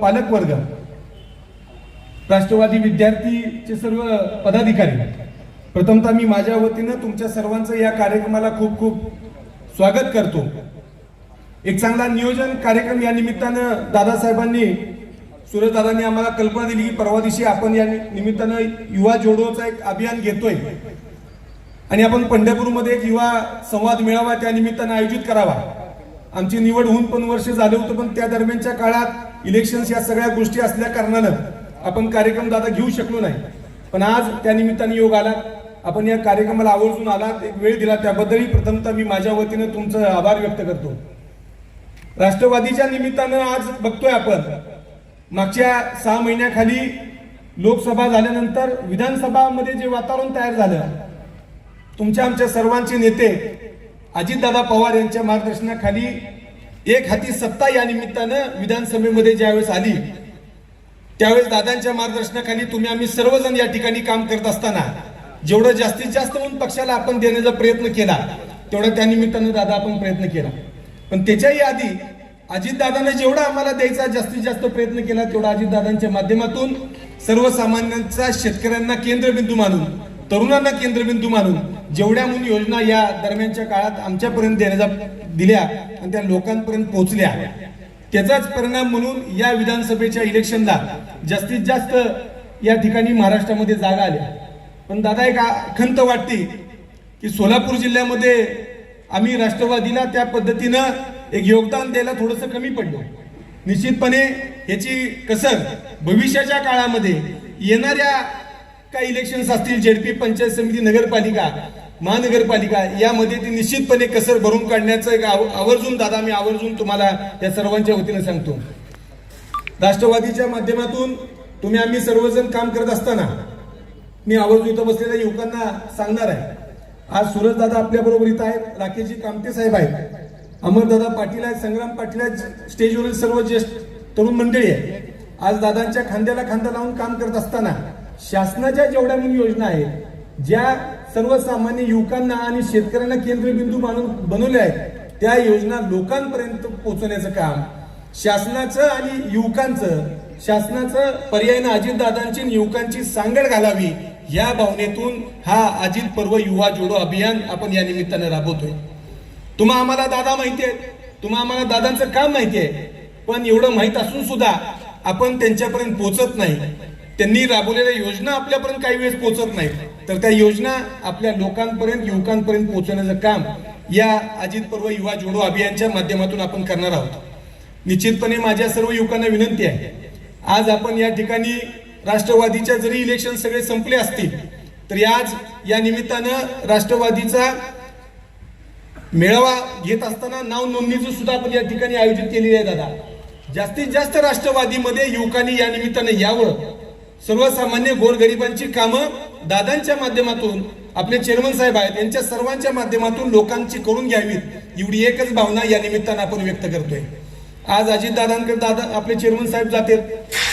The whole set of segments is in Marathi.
पालकवर्ग. राष्ट्रवादी विद्यार्थीचे सर्व पदाधिकारी. प्रथमतः मी माझ्या वतीनं तुमच्या सर्वांचं या कार्यक्रमाला खूप खूप स्वागत करतो. एक चांगला नियोजन कार्यक्रम या निमित्तानं दादासाहेबांनी सूरजदादांनी आम्हाला कल्पना दिली की परवा दिवशी आपण या निमित्तानं युवा जोडोचा एक अभियान घेतोय. आणि आपण पंढरपूरमध्ये एक युवा संवाद मिळावा त्या निमित्तानं आयोजित करावा. आमची निवड होऊन पण वर्ष झाले होतं पण त्या दरम्यानच्या काळात इलेक्शन्स या सगळ्या गोष्टी असल्या कारणानं आपण कार्यक्रम दादा घेऊ शकलो नाही. पण आज त्या निमित्ताने योग आला. आपण या कार्यक्रमाला आवर्जून आलात. एक वेळ दिला. त्याबद्दलही प्रथमतः मी माझ्या वतीनं तुमचं आभार व्यक्त करतो. राष्ट्रवादीच्या निमित्तानं आज बघतोय आपण. मागच्या सहा महिन्याखाली लोकसभा झाल्यानंतर विधानसभामध्ये जे वातावरण तयार झालं तुमच्या आमच्या सर्वांचे नेते अजितदादा पवार यांच्या मार्गदर्शनाखाली एक हाती सत्ता या निमित्तानं विधानसभेमध्ये ज्यावेळेस आली त्यावेळेस दादांच्या मार्गदर्शनाखाली तुम्ही आम्ही सर्वजण या ठिकाणी काम करत असताना जेवढं जास्तीत जास्त म्हणून पक्षाला आपण देण्याचा प्रयत्न केला तेवढा त्या निमित्तानं दादा आपण प्रयत्न केला. पण त्याच्याही आधी अजितदादानं जेवढा आम्हाला द्यायचा जास्तीत जास्त प्रयत्न केला तेवढा अजितदादांच्या माध्यमातून सर्वसामान्यांचा शेतकऱ्यांना केंद्रबिंदू मानून तरुणांना केंद्रबिंदू मानून जेवढ्या म्हणून योजना या दरम्यानच्या काळात आमच्यापर्यंत देण्याचा दिल्या आणि त्या लोकांपर्यंत पोहोचल्या. त्याचाच परिणाम म्हणून या विधानसभेच्या इलेक्शनला जास्तीत जास्त या ठिकाणी महाराष्ट्रामध्ये जागा आल्या. पण दादा एक खंत वाटते की सोलापूर जिल्ह्यामध्ये आम्ही राष्ट्रवादीला त्या पद्धतीनं एक योगदान द्यायला थोडंसं कमी पडलो. निश्चितपणे याची कसर भविष्याच्या काळामध्ये येणाऱ्या काही इलेक्शन्स असतील जेडपी पंचायत समिती नगरपालिका महानगरपालिका यामध्ये ती निश्चितपणे कसर भरून काढण्याचं एक आव- आवर्जून दादा मी आवर्जून तुम्हाला या सर्वांच्या वतीने सांगतो. राष्ट्रवादीच्या माध्यमातून तुम्ही आम्ही सर्वजण काम करत असताना मी आवर्जून इथं बसलेल्या युवकांना सांगणार आहे. आज सूरज दादा आपल्या बरोबर इथं आहेत राकेशजी कामते साहेब आहेत. अमरदादा पाटील आहेत संग्राम पाटील आहेत स्टेजवरील सर्व ज्येष्ठ तरुण मंडळी आहे आज दादांच्या खांद्याला खांदा लावून काम करत असताना शासनाच्या जेवढ्या म्हणून योजना आहेत ज्या सर्वसामान्य युवकांना आणि शेतकऱ्यांना केंद्रबिंदू मानून बनवल्या आहेत त्या योजना लोकांपर्यंत पोहोचवण्याचं काम शासनाचं आणि युवकांचं शासनाचं पर्यायनं अजितदादांची युवकांची सांगड घालावी या भावनेतून हा अजित पर्व युवा जोडो अभियान आपण या निमित्तानं राबवतोय. तुम्हा आम्हाला दादा माहिती आहे तुम्हा आम्हाला दादांचं काम माहिती आहे पण एवढं माहीत असून सुद्धा आपण त्यांच्यापर्यंत पोहोचत नाही. त्यांनी राबवलेल्या योजना आपल्यापर्यंत काही वेळेस पोहोचत नाही तर त्या योजना आपल्या लोकांपर्यंत युवकांपर्यंत पोहोचवण्याचं काम या अजित पर्व युवा जोडो अभियानच्या माध्यमातून आपण करणार आहोत. निश्चितपणे माझ्या सर्व युवकांना विनंती आहे आज आपण या ठिकाणी राष्ट्रवादीच्या जरी इलेक्शन सगळे संपले असतील तरी आज या निमित्तानं राष्ट्रवादीचा मेळावा घेत असताना नाव नोंदणीचं सुद्धा आपण या ठिकाणी आयोजित केलेली आहे दादा. जास्तीत जास्त राष्ट्रवादीमध्ये युवकांनी या निमित्तानं यावं सर्वसामान्य गोरगरिबांची कामं दादांच्या माध्यमातून आपले चेअरमन साहेब आहेत यांच्या सर्वांच्या माध्यमातून लोकांची करून घ्यावीत एवढी एकच भावना या निमित्तानं आपण व्यक्त करतोय. आज अजितदादांकडे दादा आपले चेअरमन साहेब जातील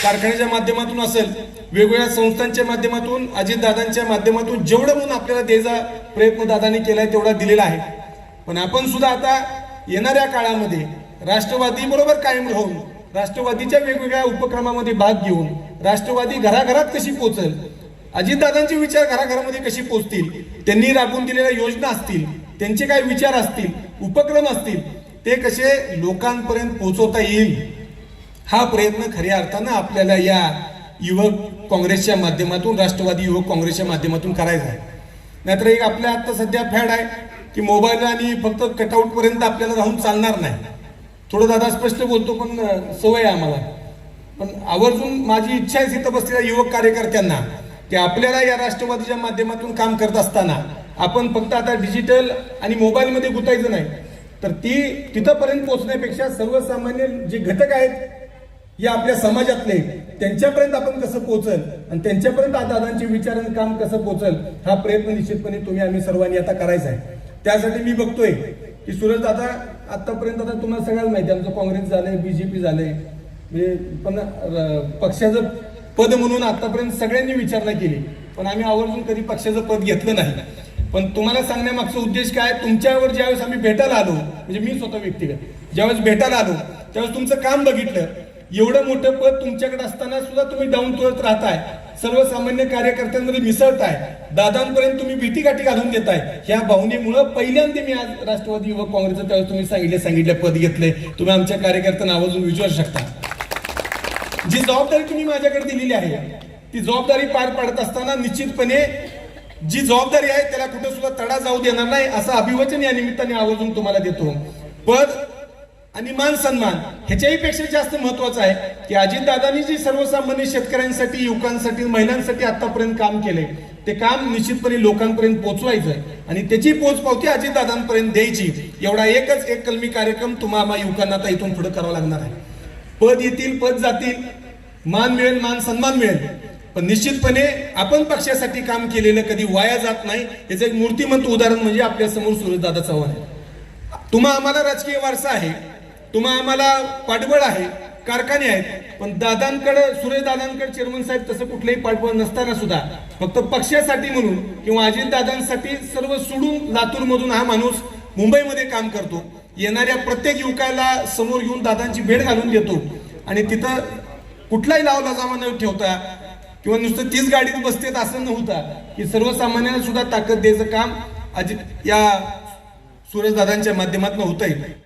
कारखान्याच्या माध्यमातून असेल वेगवेगळ्या संस्थांच्या माध्यमातून अजितदादांच्या माध्यमातून जेवढं म्हणून आपल्याला द्यायचा प्रयत्न दादांनी केलाय तेवढा दिलेला आहे. पण आपण सुद्धा आता येणाऱ्या काळामध्ये राष्ट्रवादी बरोबर कायम राहून राष्ट्रवादीच्या वेगवेगळ्या उपक्रमामध्ये भाग घेऊन राष्ट्रवादी घराघरात कशी पोचल अजितदादांचे विचार घराघरामध्ये कशी पोचतील त्यांनी राबवून दिलेल्या योजना असतील त्यांचे काय विचार असतील उपक्रम असतील ते कसे लोकांपर्यंत पोहोचवता येईल? हा प्रयत्न खऱ्या अर्थानं आपल्याला या युवक काँग्रेसच्या माध्यमातून राष्ट्रवादी युवक काँग्रेसच्या माध्यमातून करायचा आहे. नाहीतर एक आपल्या आता सध्या फॅड आहे की मोबाईल आणि फक्त कटआउटपर्यंत आपल्याला राहून चालणार नाही. थोडं दादा स्पष्ट बोलतो पण सवय आहे आम्हाला. पण आवर्जून माझी इच्छा आहे तिथं बसलेल्या युवक कार्यकर्त्यांना की आपल्याला या राष्ट्रवादीच्या माध्यमातून काम करत असताना आपण फक्त आता डिजिटल आणि मोबाईलमध्ये गुतायचं नाही. तर ती तिथंपर्यंत पोहोचण्यापेक्षा सर्वसामान्य जे घटक आहेत या आपल्या समाजातले त्यांच्यापर्यंत आपण कसं पोहोचल आणि त्यांच्यापर्यंत आता दादांचे विचार आणि काम कसं पोहोचल हा प्रयत्न निश्चितपणे तुम्ही आम्ही सर्वांनी आता करायचा आहे. त्यासाठी मी बघतोय की सुरज दादा आतापर्यंत आता तुम्हाला सगळ्याला माहिती आहे, आमचं काँग्रेस झालंय बीजेपी झालंय. म्हणजे पण पक्षाचं पद म्हणून आतापर्यंत सगळ्यांनी विचारणा केली. पण आम्ही आवर्जून कधी पक्षाचं पद घेतलं नाही. पण तुम्हाला सांगण्यामागचा उद्देश काय? तुमच्यावर ज्यावेळेस आम्ही भेटायला आलो म्हणजे मी स्वतः व्यक्तिगत ज्यावेळेस भेटायला आलो त्यावेळेस तुमचं काम बघितलं. एवढं मोठं पद तुमच्याकडे असताना सुद्धा तुम्ही डाऊन तुळत राहताय. सर्वसामान्य कार्यकर्त्यांमध्ये मिसळताय. दादांपर्यंत तुम्ही भीतीगाठी घालून देताय ह्या भावनेमुळं पहिल्यांदा मी आज राष्ट्रवादी युवक काँग्रेसचं त्यावेळेस तुम्ही सांगितले सांगितले पद घेतले. तुम्ही आमच्या कार्यकर्त्यांना आवाजून विचारू शकता. जी जबाबदारी तुम्ही माझ्याकडे दिलेली आहे ती जबाबदारी पार पाडत असताना निश्चितपणे जी जबाबदारी आहे त्याला कुठे सुद्धा तडा जाऊ देणार नाही असं अभिवचन या निमित्ताने आवर्जून तुम्हाला देतो. पद आणि मान सन्मान ह्याच्याही पेक्षा जास्त महत्वाचं आहे की अजितदादांनी जी सर्वसामान्य शेतकऱ्यांसाठी युवकांसाठी महिलांसाठी आतापर्यंत काम केलंय ते काम निश्चितपणे लोकांपर्यंत पोहोचवायचं आणि त्याची पोचपावती अजितदादांपर्यंत द्यायची. एवढा एकच एक कलमी कार्यक्रम तुम्हाला युवकांना आता इथून पुढे करावा लागणार आहे. पद येतील पद जातील. मान मिळेल मान सन्मान मिळेल. पण निश्चितपणे आपण पक्षासाठी काम केलेलं कधी वाया जात नाही. याचं एक मूर्तिमंत उदाहरण म्हणजे आपल्यासमोर सूर्यदादा चव्हाण आहे. तुम्हा आम्हाला राजकीय वारसा आहे. तुम्हा आम्हाला पाठबळ आहे. कारखाने आहेत. पण दादांकडे सुरेश दादांकडे चेअरमन साहेब तसं कुठलंही पाठबळ नसताना सुद्धा फक्त पक्षासाठी म्हणून किंवा अजित दादांसाठी सर्व सोडून लातूरमधून हा माणूस मुंबईमध्ये काम करतो. येणाऱ्या प्रत्येक युवकाला समोर घेऊन दादांची भेट घालून देतो. आणि तिथं कुठलाही लावला जामा न ठेवता किंवा नुसतं तीच गाडीत बसतेत असं नव्हता की सर्वसामान्यांना सुद्धा ताकद द्यायचं काम अजित या सुरेश दादांच्या माध्यमातून होत आहे